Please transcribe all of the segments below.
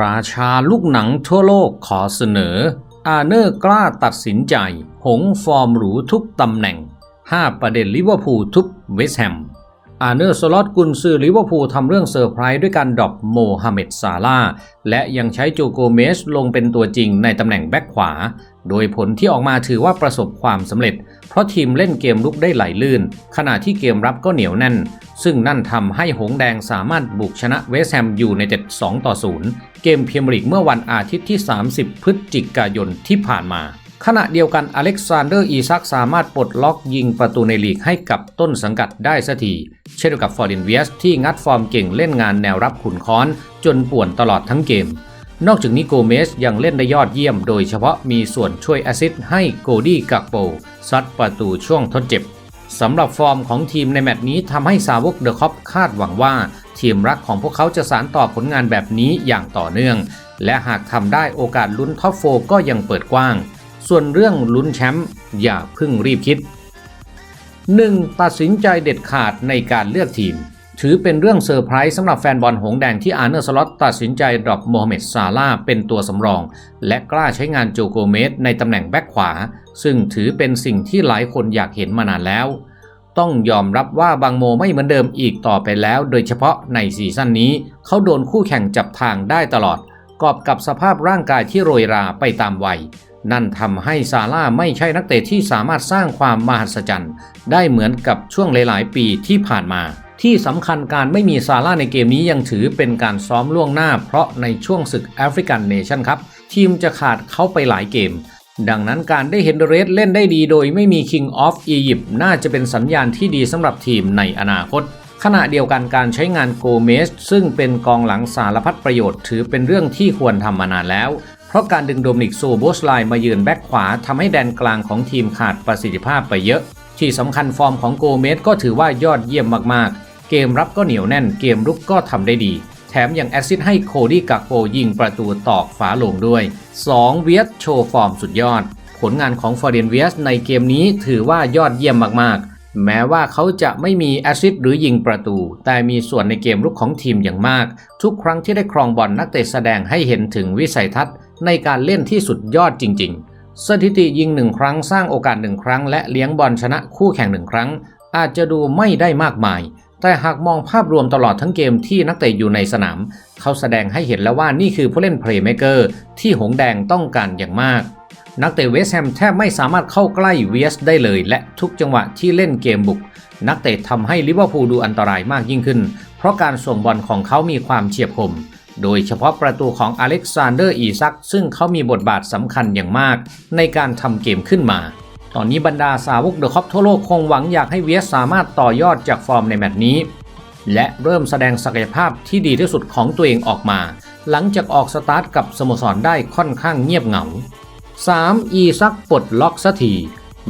ราชาลูกหนังทั่วโลกขอเสนอ อาเนอร์กล้าตัดสินใจ หงฟอร์มหรูทุกตำแหน่ง 5 ประเด็นลิเวอร์พูลทุบเวสแฮม อาเนอร์สล็อตกุนซือลิเวอร์พูลทำเรื่องเซอร์ไพรส์ด้วยการดรอปโมฮัมเหม็ดซาลาห์และยังใช้โจโกเมสลงเป็นตัวจริงในตำแหน่งแบ็คขวา โดยผลที่ออกมาถือว่าประสบความสำเร็จ เพราะทีมเล่นเกมลุกได้ไหลลื่น ขณะที่เกมรับก็เหนียวแน่น ซึ่งนั่นทำให้หงแดงสามารถบุกชนะเวสแฮมยูในเต็ด2ต่อ 0 เกมพรีเมียร์ลีกเมื่อวันอาทิตย์ที่ 30 พฤศจิกายนที่ผ่านมาขณะเดียวกันอเล็กซานเดอร์อีซักสามารถปลดล็อกยิงประตูในลีกให้กับต้นสังกัดได้สักที เช่นเดียวกับฟอร์ดินเวียสที่งัดฟอร์มเก่งเล่นงานแนวรับขุนค้อน จนป่วนตลอดทั้งเกม นอกจากนี้โกเมสยังเล่นได้ยอดเยี่ยมโดยเฉพาะมีส่วนช่วยแอซิสให้โกดี้กักโปซัดประตูช่วงทดเจ็บสำหรับฟอร์มของทีมในแมตช์นี้ทำให้สาวกเดอะคอปคาดหวังว่า ทีมรักของพวกเขาจะสานต่อผลงานแบบนี้อย่างต่อเนื่อง และหากทำได้โอกาสลุ้นท็อปโฟก็ยังเปิดกว้าง ส่วนเรื่องลุ้นแชมป์อย่าเพิ่งรีบคิด 1. ตัดสินใจเด็ดขาดในการเลือกทีม ถือเป็นเรื่องเซอร์ไพรส์สำหรับแฟนบอลหงแดงที่อาร์เนอร์สล็อตตัดสินใจดรอปโมฮัมเหม็ดซาลาเป็นตัวสำรอง และกล้าใช้งานโจโกเมสในตำแหน่งแบ็คขวา ซึ่งถือเป็นสิ่งที่หลายคนอยากเห็นมานานแล้ว ต้องยอมรับว่าบางโมไม่เหมือนเดิมอีกต่อไปแล้ว โดยเฉพาะในซีซั่นนี้เขาโดนคู่แข่งจับทางได้ตลอด กอบกับสภาพร่างกายที่โรยราไปตามวัยนั่นทำให้ซาร่าไม่ใช่นักเตะที่สามารถสร้างความมหัศจรรย์ ได้เหมือนกับช่วงหลาย ๆ ปีที่ผ่านมา ที่สำคัญการไม่มีซาร่าในเกมนี้ยังถือเป็นการซ้อมล่วงหน้า เพราะในช่วงศึกแอฟริกันเนชั่นครับทีมจะขาดเขาไปหลายเกม ดังนั้นการได้เห็นเรสเล่นได้ดีโดยไม่มี King of Egypt น่าจะเป็นสัญญาณที่ดีสำหรับทีมในอนาคต ขณะเดียวกันการใช้งานโกเมสซึ่งเป็นกองหลังสารพัดประโยชน์ถือเป็นเรื่องที่ควรทำมานานแล้ว เพราะการดึงโดมินิกโซโบสไลมายืนแบ็คขวาทำให้แดนกลางของทีมขาดประสิทธิภาพไปเยอะ ที่สำคัญฟอร์มของโกเมสก็ถือว่ายอดเยี่ยมมากๆ เกมรับก็เหนียวแน่นเกมรุกก็ทำได้ดี แถมยังแอสซิสต์ให้โคดี้กักโปยิงประตูตอกฝาลงด้วย 2. เวียสโชว์ฟอร์มสุดยอด ผลงานของฟอร์เดนเวียสในเกมนี้ถือว่ายอดเยี่ยมมากๆ แม้ว่าเขาจะไม่มีแอสซิสต์หรือยิงประตู แต่มีส่วนในเกมรุกของทีมอย่างมาก ทุกครั้งที่ได้ครองบอลนักเตะแสดงให้เห็นถึงวิสัยทัศน์ ในการเล่นที่สุดยอดจริง ๆสถิติยิงหนึ่งครั้งสร้างโอกาสหนึ่งครั้ง และเลี้ยงบอลชนะคู่แข่งหนึ่งครั้ง อาจจะดูไม่ได้มากมาย แต่หากมองภาพรวมตลอดทั้งเกมที่นักเตะอยู่ในสนาม เขาแสดงให้เห็นแล้วว่านี่คือผู้เล่นเพลย์เมเกอร์ที่หงแดงต้องการอย่างมาก นักเตะเวสแฮมแทบไม่สามารถเข้าใกล้เวสได้เลย และทุกจังหวะที่เล่นเกมบุก นักเตะทำให้ลิเวอร์พูลดูอันตรายมากยิ่งขึ้น เพราะการส่งบอลของเขามีความเฉียบคมโดยเฉพาะประตูของอเล็กซานเดอร์อีซักซึ่งเขามีบทบาทสำคัญอย่างมากในการทำเกมขึ้นมา ตอนนี้บรรดาสาวกเดอะคอปทั่วโลกคงหวังอยากให้เวียสสามารถต่อยอดจากฟอร์มในแมตช์นี้ และเริ่มแสดงศักยภาพที่ดีที่สุดของตัวเองออกมา หลังจากออกสตาร์ทกับสโมสรได้ค่อนข้างเงียบเหงา 3. อีซักปลดล็อกสักที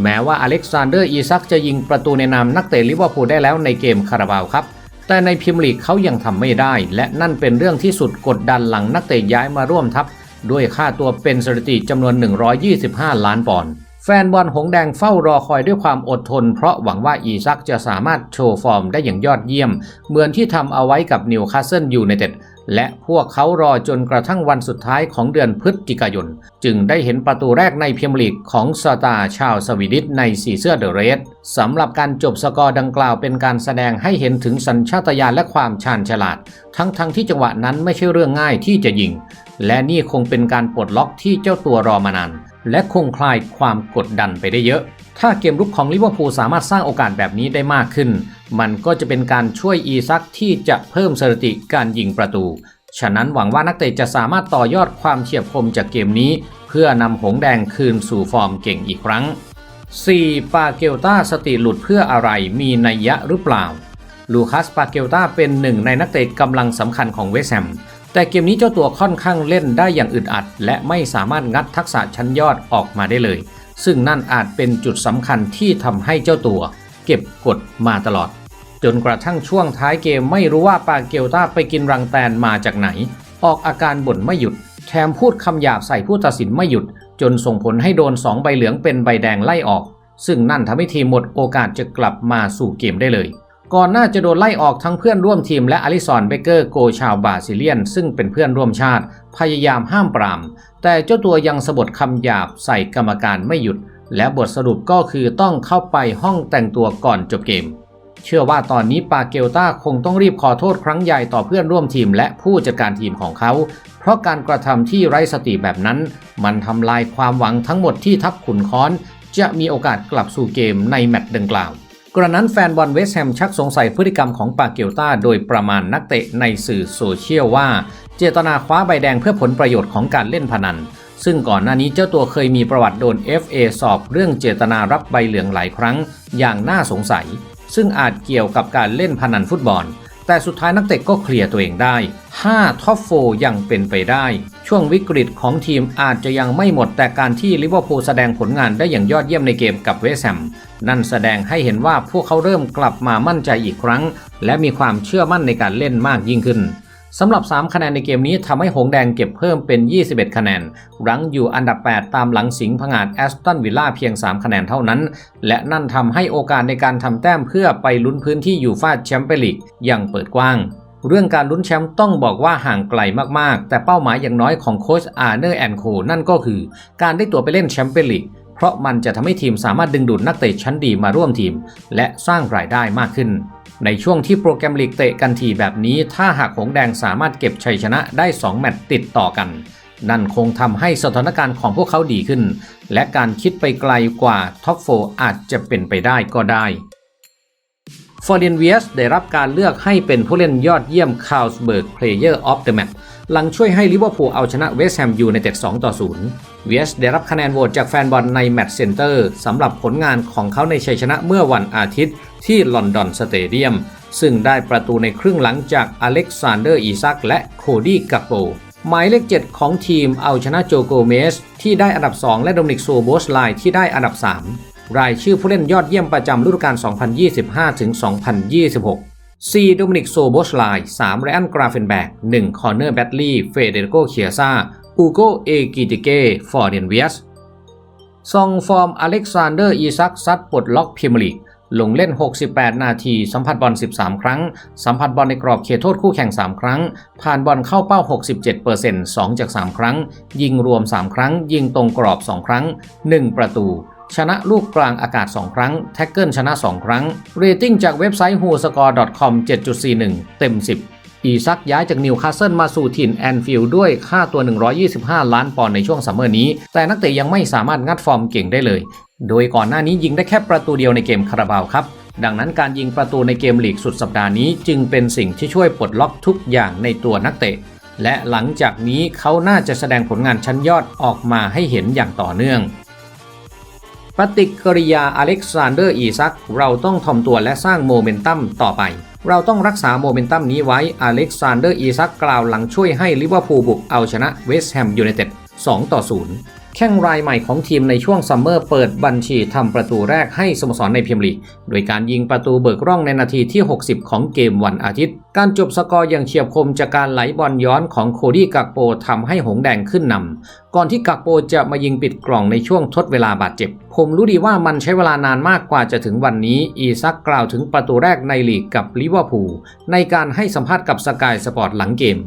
แม้ว่าอเล็กซานเดอร์อีซักจะยิงประตูในนามนักเตะลิเวอร์พูลได้แล้วในเกมคาราบาวครับ แต่ในพรีเมียร์ลีกเขายังทำไม่ได้ และนั่นเป็นเรื่องที่สุดกดดันหลังนักเตะย้ายมาร่วมทัพ ด้วยค่าตัวเป็นสถิติจำนวน 125 ล้านปอนด์ แฟนบอลหงแดงเฝ้ารอคอยด้วยความอดทน เพราะหวังว่าอีซักจะสามารถโชว์ฟอร์มได้อย่างยอดเยี่ยม เหมือนที่ทำเอาไว้กับนิวคาสเซิลยูไนเต็ดและพวกเขารอจนกระทั่งวันสุดท้ายของเดือนพฤศจิกายน จึงได้เห็นประตูแรกในเมียร์ลีกของสตาร์ชาวสวีดิชในสีเสื้อเดอะเรสสำหรับการจบสกอร์ดังกล่าวเป็นการแสดงให้เห็นถึงสัญชาตญาณและความชาญฉลาด ทั้งๆทที่จังหวะนั้นไม่ใช่เรื่องง่ายที่จะยิง และนี่คงเป็นการปลดล็อกที่เจ้าตัวรอมานาน และคงคลายความกดดันไปได้เยอะ ถ้าเกมรุกของลิเวอร์พูลสามารถสร้างโอกาสแบบนี้ได้มากขึ้น มันก็จะเป็นการช่วยอีซักที่จะเพิ่มสถิติการยิงประตู ฉะนั้นหวังว่านักเตะจะสามารถต่อยอดความเฉียบคมจากเกมนี้ เพื่อนำหงแดงคืนสู่ฟอร์มเก่งอีกครั้ง 4. ปาเกลตาสติหลุดเพื่ออะไรมีนัยยะหรือเปล่า ลูคัสปาเกลตาเป็นหนึ่งในนักเตะกำลังสำคัญของเวสแฮม แต่เกมนี้เจ้าตัวค่อนข้างเล่นได้อย่างอึดอัด และไม่สามารถงัดทักษะชั้นยอดออกมาได้เลย ซึ่งนั่นอาจเป็นจุดสำคัญที่ทำให้เจ้าตัว เก็บกดมาตลอด จนกระทั่งช่วงท้ายเกมไม่รู้ว่าปาเกลตาไปกินรังแตนมาจากไหน ออกอาการบ่นไม่หยุด แถมพูดคำหยาบใส่ผู้ตัดสินไม่หยุด จนส่งผลให้โดน 2 ใบเหลืองเป็นใบแดงไล่ออก ซึ่งนั่นทำให้ทีมหมดโอกาสจะกลับมาสู่เกมได้เลย ก่อนหน้าจะโดนไล่ออกทั้งเพื่อนร่วมทีมและอลิสันเบเกอร์โกชาวบราซิเลียน ซึ่งเป็นเพื่อนร่วมชาติ พยายามห้ามปราม แต่เจ้าตัวยังสะบัดคำหยาบใส่กรรมการไม่หยุด และบทสรุปก็คือต้องเข้าไปห้องแต่งตัวก่อนจบเกม เชื่อว่าตอนนี้ปาเกลต้าคงต้องรีบขอโทษครั้งใหญ่ต่อเพื่อนร่วมทีมและผู้จัดการทีมของเขา เพราะการกระทำที่ไร้สติแบบนั้น มันทำลายความหวังทั้งหมดที่ทัพขุนค้อน จะมีโอกาสกลับสู่เกมในแมตช์ดังกล่าว กระนั้นแฟนบอลเวสต์แฮมชักสงสัยพฤติกรรมของปาเกียวต้าโดยประมาณนักเตะในสื่อโซเชียลว่า เจตนาคว้าใบแดงเพื่อผลประโยชน์ของการเล่นพนัน ซึ่งก่อนหน้านี้เจ้าตัวเคยมีประวัติโดน FA สอบเรื่องเจตนารับใบเหลืองหลายครั้งอย่างน่าสงสัย ซึ่งอาจเกี่ยวกับการเล่นพนันฟุตบอล แต่สุดท้ายนักเตะก็เคลียร์ตัวเองได้ 5 ท็อปโฟยังเป็นไปได้ ช่วงวิกฤตของทีมอาจจะยังไม่หมดแต่การที่ลิเวอร์พูลแสดงผลงานได้อย่างยอดเยี่ยมในเกมกับเวสแฮมนั่นแสดงให้เห็นว่าพวกเขาเริ่มกลับมามั่นใจอีกครั้ง และมีความเชื่อมั่นในการเล่นมากยิ่งขึ้น สำหรับ 3 คะแนนในเกมนี้ทำให้หงแดงเก็บเพิ่มเป็น 21 คะแนน รั้งอยู่อันดับ 8 ตามหลังสิงห์ผงาดแอสตันวิลล่าเพียง 3 คะแนนเท่านั้น และนั่นทำให้โอกาสในการทำแต้มเพื่อไปลุ้นพื้นที่ยูฟาแชมเปี้ยนลีกยังเปิดกว้าง เรื่องการลุ้นแชมป์ต้องบอกว่าห่างไกลมากๆ แต่เป้าหมายอย่างน้อยของโค้ชอาร์เนอร์แอนโคนั่นก็คือ การได้ตัวไปเล่นแชมเปี้ยนลีกเพราะมันจะทำให้ทีมสามารถดึงดูดนักเตะชั้นดีมาร่วมทีม และสร้างรายได้มากขึ้น ในช่วงที่โปรแกรมลีกเตะกันทีแบบนี้ ถ้าหากหงแดงสามารถเก็บชัยชนะได้ 2 แมตช์ติดต่อกัน นั่นคงทำให้สถานการณ์ของพวกเขาดีขึ้น และการคิดไปไกลกว่าท็อปโฟอาจจะเป็นไปได้ก็ได้ฟอร์เดนเวียสได้รับการเลือกให้เป็นผู้เล่นยอดเยี่ยมคา l สเบิร์กเพลเยอร์ออฟเดอะแมตช์หลังช่วยให้ลิเวอร์พูลเอาชนะเวสต์แฮมยูไนเต็ด2ต่อ0เวียสได้รับคะแนนโหวตจากแฟนบอลในแมตช์เซนเตอร์สำหรับผลงานของเขาในชัยชนะเมื่อวันอาทิตย์ ที่ลอนดอนสเตเดียม ซึ่งได้ประตูในครึ่งหลังจากอเล็กซานเดอร์อีซักและโคดี้กัปโปหมายเลข 7 ของทีมเอาชนะโจโกเมส ที่ได้อันดับ 2 และโดมินิกโซโบสไลที่ได้อันดับ 3 รายชื่อผู้เล่นยอดเยี่ยมประจำฤดูกาล 2025-2026 4. โดมินิกโซโบสไล3ไรอันกราเฟนแบก1คอร์เนอร์แบตลีย์เฟเดรโกเคียซาอูโกเอกิติเกฟอร์เดนเวียสซองฟอร์มอเล็กซานเดอร์อีซักซัดปลดล็อกพรีเมียร์ลีก ลงเล่น 68 นาที สัมผัสบอล 13 ครั้ง สัมผัสบอลในกรอบเขตโทษคู่แข่ง 3 ครั้ง ผ่านบอลเข้าเป้า 67% 2 จาก 3 ครั้ง ยิงรวม 3 ครั้ง ยิงตรงกรอบ 2 ครั้ง 1 ประตู ชนะลูกกลางอากาศ 2 ครั้ง แท็กเกิลชนะ 2 ครั้ง เรตติ้งจากเว็บไซต์ whoscore.com 7.41 เต็ม 10 อีซักย้ายจากนิวคาสเซิลมาสู่ถิ่นแอนฟิลด์ด้วยค่าตัว 125 ล้านปอนด์ในช่วงซัมเมอร์นี้ แต่นักเตะยังไม่สามารถงัดฟอร์มเก่งได้เลย โดยก่อนหน้านี้ยิงได้แค่ประตูเดียวในเกมคาราบาวครับ ดังนั้นการยิงประตูในเกมลีกสุดสัปดาห์นี้ จึงเป็นสิ่งที่ช่วยปลดล็อกทุกอย่างในตัวนักเตะ และหลังจากนี้เขาน่าจะแสดงผลงานชั้นยอดออกมาให้เห็นอย่างต่อเนื่องปฏิกิริยาอเล็กซานเดอร์อีซักเราต้องทอมตัวและสร้างโมเมนตัมต่อไป เราต้องรักษาโมเมนตัมนี้ไว้อเล็กซานเดอร์อีซักกล่าวหลังช่วยให้ลิเวอร์พูลบุกเอาชนะเวสต์แฮมยูไนเต็ด2ต่อ0 แข้งรายใหม่ของทีมในช่วงซัมเมอร์เปิดบัญชีทำประตูแรกให้สโมสรในพรีเมียร์ลีกโดยการยิงประตูเบิกร่องในนาทีที่ 60 ของเกมวันอาทิตย์ การจบสกอร์อย่างเฉียบคมจากการไหลบอลย้อนของโคดี้กักโปทำให้หงแดงขึ้นนำก่อนที่กักโปจะมายิงปิดกล่องในช่วงทดเวลาบาดเจ็บ ผมรู้ดีว่ามันใช้เวลานานมากกว่าจะถึงวันนี้ อีซักกล่าวถึงประตูแรกในลีกกับลิเวอร์พูลในการให้สัมภาษณ์กับสกายสปอร์ตหลังเกม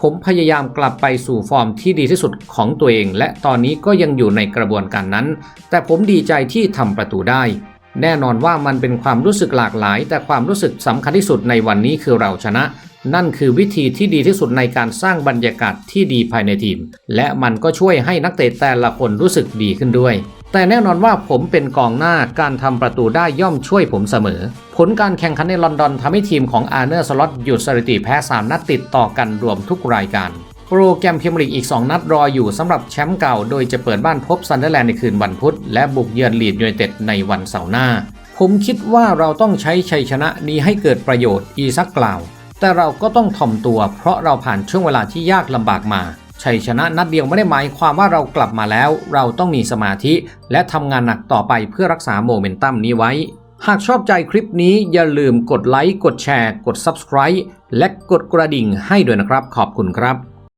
ผมพยายามกลับไปสู่ฟอร์มที่ดีที่สุดของตัวเอง และตอนนี้ก็ยังอยู่ในกระบวนการนั้น แต่ผมดีใจที่ทำประตูได้ แน่นอนว่ามันเป็นความรู้สึกหลากหลาย แต่ความรู้สึกสำคัญที่สุดในวันนี้คือเราชนะ นั่นคือวิธีที่ดีที่สุดในการสร้างบรรยากาศที่ดีภายในทีม และมันก็ช่วยให้นักเตะแต่ละคนรู้สึกดีขึ้นด้วย แต่แน่นอนว่าผมเป็นกองหน้าการทำประตูได้ย่อมช่วยผมเสมอ ผลการแข่งขันในลอนดอนทำให้ทีมของอาร์เนอร์สล็อตหยุดสถิติแพ้ 3 นัดติดต่อกันรวมทุกรายการ โปรแกรมพรีเมียร์ลีกอีก 2 นัดรออยู่สำหรับแชมป์เก่า โดยจะเปิดบ้านพบซันเดอร์แลนด์ในคืนวันพุธ และบุกเยือนลีดยูไนเต็ดในวันเสาร์หน้า ผมคิดว่าเราต้องใช้ชัยชนะนี้ให้เกิดประโยชน์อีซักกล่าว แต่เราก็ต้องถ่อมตัว เพราะเราผ่านช่วงเวลาที่ยากลำบากมา ชัยชนะนัดเดียวไม่ได้หมายความว่าเรากลับมาแล้ว เราต้องมีสมาธิและทำงานหนักต่อไปเพื่อรักษาโมเมนตัมนี้ไว้ หากชอบใจคลิปนี้อย่าลืมกดไลค์ กดแชร์ กด Subscribe และกดกระดิ่งให้ด้วยนะครับ ขอบคุณครับ